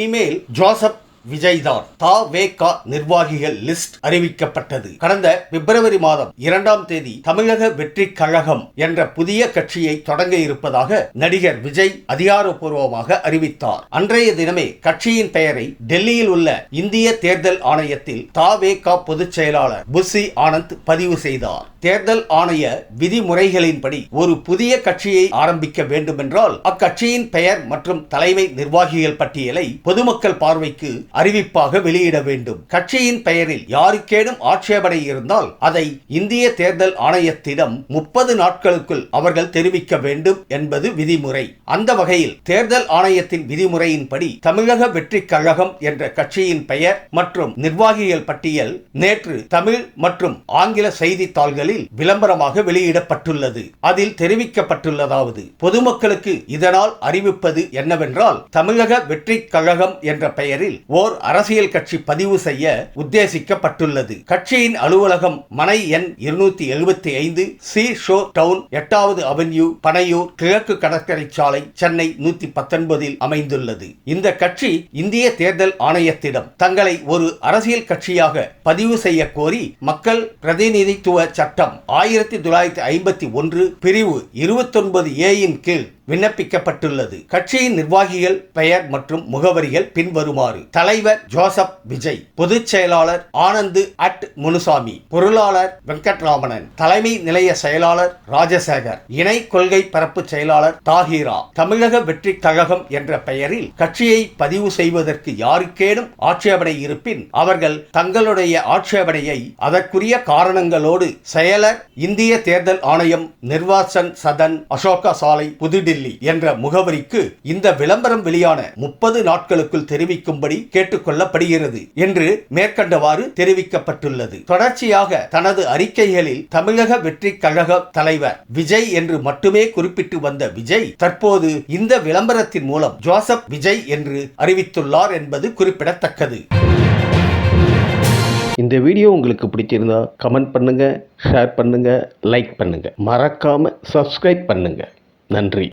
இனிமேல் ஜோசப் விஜய்தான். தா. வே. கா. நிர்வாகிகள் லிஸ்ட் அறிவிக்கப்பட்டது. கடந்த பிப்ரவரி மாதம் இரண்டாம் தேதி தமிழக வெற்றி கழகம் என்ற புதிய கட்சியை தொடங்க இருப்பதாக நடிகர் விஜய் அதிகாரப்பூர்வமாக அறிவித்தார். அன்றைய தினமே கட்சியின் பெயரை டெல்லியில் உள்ள இந்திய தேர்தல் ஆணையத்தில் தா. வே. கா. பொதுச் செயலாளர் புசி ஆனந்த் பதிவு செய்தார். தேர்தல் ஆணைய விதிமுறைகளின்படி ஒரு புதிய கட்சியை ஆரம்பிக்க வேண்டுமென்றால் அக்கட்சியின் பெயர் மற்றும் தலைமை நிர்வாகிகள் பட்டியலை பொதுமக்கள் பார்வைக்கு அறிவிப்பாக வெளியிட வேண்டும். கட்சியின் பெயரில் யாருக்கேனும் ஆட்சேபனை இருந்தால் அதை இந்திய தேர்தல் ஆணையத்திடம் முப்பது நாட்களுக்குள் அவர்கள் தெரிவிக்க வேண்டும் என்பது விதிமுறை. அந்த வகையில் தேர்தல் ஆணையத்தின் விதிமுறையின்படி தமிழக வெற்றி கழகம் என்ற கட்சியின் பெயர் மற்றும் நிர்வாகிகள் பட்டியல் நேற்று தமிழ் மற்றும் ஆங்கில செய்தித்தாள்களில் விளம்பரமாக வெளியிடப்பட்டுள்ளது. அதில் தெரிவிக்கப்பட்டுள்ளதாவது பொதுமக்களுக்கு இதனால் அறிவிப்பது என்னவென்றால் தமிழக வெற்றி கழகம் என்ற பெயரில் ஓர் அரசியல் கட்சி பதிவு செய்ய உத்தேசிக்கப்பட்டுள்ளது. கட்சியின் அலுவலகம் மனை எண் இருநூத்தி எழுபத்தி ஐந்து சி ஷோ டவுன் எட்டாவது அவென்யூ பனையூர் கிழக்கு கடற்கரை சாலை சென்னை நூத்தி பத்தொன்பதில் அமைந்துள்ளது. இந்த கட்சி இந்திய தேர்தல் ஆணையத்திடம் தங்களை ஒரு அரசியல் கட்சியாக பதிவு செய்ய கோரி மக்கள் பிரதிநிதித்துவ சட்டம் ஆயிரத்தி தொள்ளாயிரத்தி ஐம்பத்தி ஒன்று பிரிவு இருபத்தொன்பது ஏயின் கீழ் விண்ணப்பிக்கப்பட்டுள்ளது. கட்சியின் நிர்வாகிகள் பெயர் மற்றும் முகவரிகள் பின்வருமாறு தலைவர் ஜோசப் விஜய் பொதுச் செயலாளர் ஆனந்து அட் முனுசாமி பொருளாளர் வெங்கட்ராமணன் தலைமை நிலைய செயலாளர் ராஜசேகர் இணை கொள்கை பரப்பு செயலாளர் தாஹீரா தமிழக வெற்றி கழகம் என்ற பெயரில் கட்சியை பதிவு செய்வதற்கு யாருக்கேனும் ஆட்சேபனை இருப்பின் அவர்கள் தங்களுடைய ஆட்சேபனையை அதற்குரிய காரணங்களோடு செயலர் இந்திய தேர்தல் ஆணையம் நிர்வாசன் சதன் அசோகா சாலை புதுடில்லி என்ற முகவரிக்கு இந்த விளம்பரம் வெளியான முப்பது நாட்களுக்குள் தெரிவிக்கும்படி கேட்டுக்கொள்ளப்படுகிறது என்று மேற்கண்டவாறு தெரிவிக்கப்பட்டுள்ளது. தொடர்ச்சியாக தனது அறிக்கைகளில் தமிழக வெற்றி கழக தலைவர் விஜய் என்று மட்டுமே குறிப்பிட்டு வந்த விஜய் தற்போது இந்த விளம்பரத்தின் மூலம் ஜோசப் விஜய் என்று அறிவித்துள்ளார் என்பது குறிப்பிடத்தக்கது. இந்த வீடியோ உங்களுக்கு பிடிச்சிருந்தா கமெண்ட் பண்ணுங்க ஷேர் பண்ணுங்க லைக் பண்ணுங்க. மறக்காம சப்ஸ்கிரைப் பண்ணுங்க. நன்றி.